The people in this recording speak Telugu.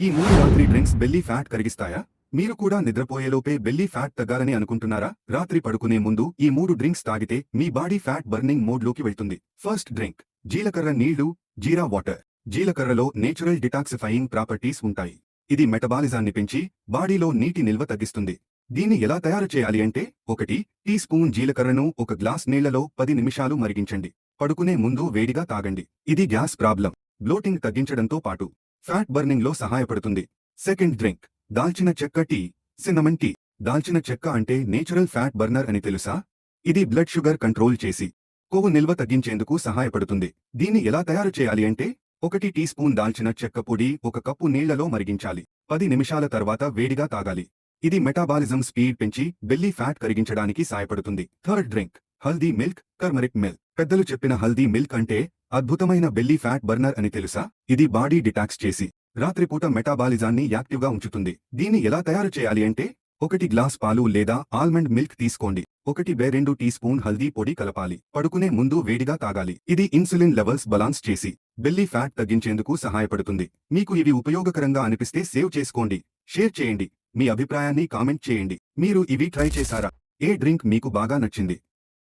ఈ మూడు రాత్రి డ్రింక్స్ బెల్లీ ఫ్యాట్ కరిగిస్తాయా? మీరు కూడా నిద్రపోయేలోపే బెల్లీ ఫ్యాట్ తగ్గాలని అనుకుంటున్నారా? రాత్రి పడుకునే ముందు ఈ మూడు డ్రింక్స్ తాగితే మీ బాడీ ఫ్యాట్ బర్నింగ్ మోడ్లోకి వెళ్తుంది. ఫస్ట్ డ్రింక్ జీలకర్ర నీళ్ళు జీరా వాటర్. జీలకర్రలో నేచురల్ డిటాక్సిఫైయింగ్ ప్రాపర్టీస్ ఉంటాయి. ఇది మెటబాలిజాన్ని పెంచి బాడీలో నీటి నిల్వ తగ్గిస్తుంది. దీన్ని ఎలా తయారు చేయాలి అంటే ఒకటి టీ స్పూన్ జీలకర్రను ఒక గ్లాస్ నీళ్ళలో పది నిమిషాలు మరిగించండి. పడుకునే ముందు వేడిగా తాగండి. ఇది గ్యాస్ ప్రాబ్లం. బ్లోటింగ్ తగ్గించడంతో పాటు. ఫ్యాట్ బర్నింగ్లో సహాయపడుతుంది. సెకండ్ డ్రింక్ దాల్చిన చెక్క టీ సినమన్ టీ దాల్చిన చెక్క అంటే నేచురల్ ఫ్యాట్ బర్నర్ అని తెలుసా? ఇది బ్లడ్ షుగర్ కంట్రోల్ చేసి కొవ్వు నిల్వ తగ్గించేందుకు సహాయపడుతుంది. దీన్ని ఎలా తయారు చేయాలి అంటే ఒకటి టీ స్పూన్ దాల్చిన చెక్క పొడి ఒక కప్పు నీళ్ళలో మరిగించాలి. పది నిమిషాల తర్వాత వేడిగా తాగాలి. ఇది మెటాబాలిజం స్పీడ్ పెంచి బెల్లీ ఫ్యాట్ కరిగించడానికి సాయపడుతుంది third drink haldi milk turmeric milk పెద్దలు చెప్పిన హల్దీ మిల్క్ అంటే అద్భుతమైన బెల్లీ ఫ్యాట్ బర్నర్ అని తెలుసా? ఇది బాడీ డిటాక్స్ చేసి రాత్రిపూట మెటాబాలిజాన్ని యాక్టివ్గా ఉంచుతుంది. దీన్ని ఎలా తయారు చేయాలి అంటే ఒకటి గ్లాస్ పాలు లేదా ఆల్మండ్ మిల్క్ తీసుకోండి. ఒకటి బే రెండు టీ స్పూన్ హల్దీ పొడి కలపాలి. పడుకునే ముందు వేడిగా తాగాలి. ఇది ఇన్సులిన్ లెవెల్స్ బలాన్స్ చేసి బెల్లీ ఫ్యాట్ తగ్గించేందుకు సహాయపడుతుంది. మీకు ఇవి ఉపయోగకరంగా అనిపిస్తే సేవ్ చేసుకోండి. షేర్ చేయండి. మీ అభిప్రాయాన్ని కామెంట్ చేయండి. మీరు ఇవి ట్రై చేశారా? ఏ డ్రింక్ మీకు బాగా నచ్చింది?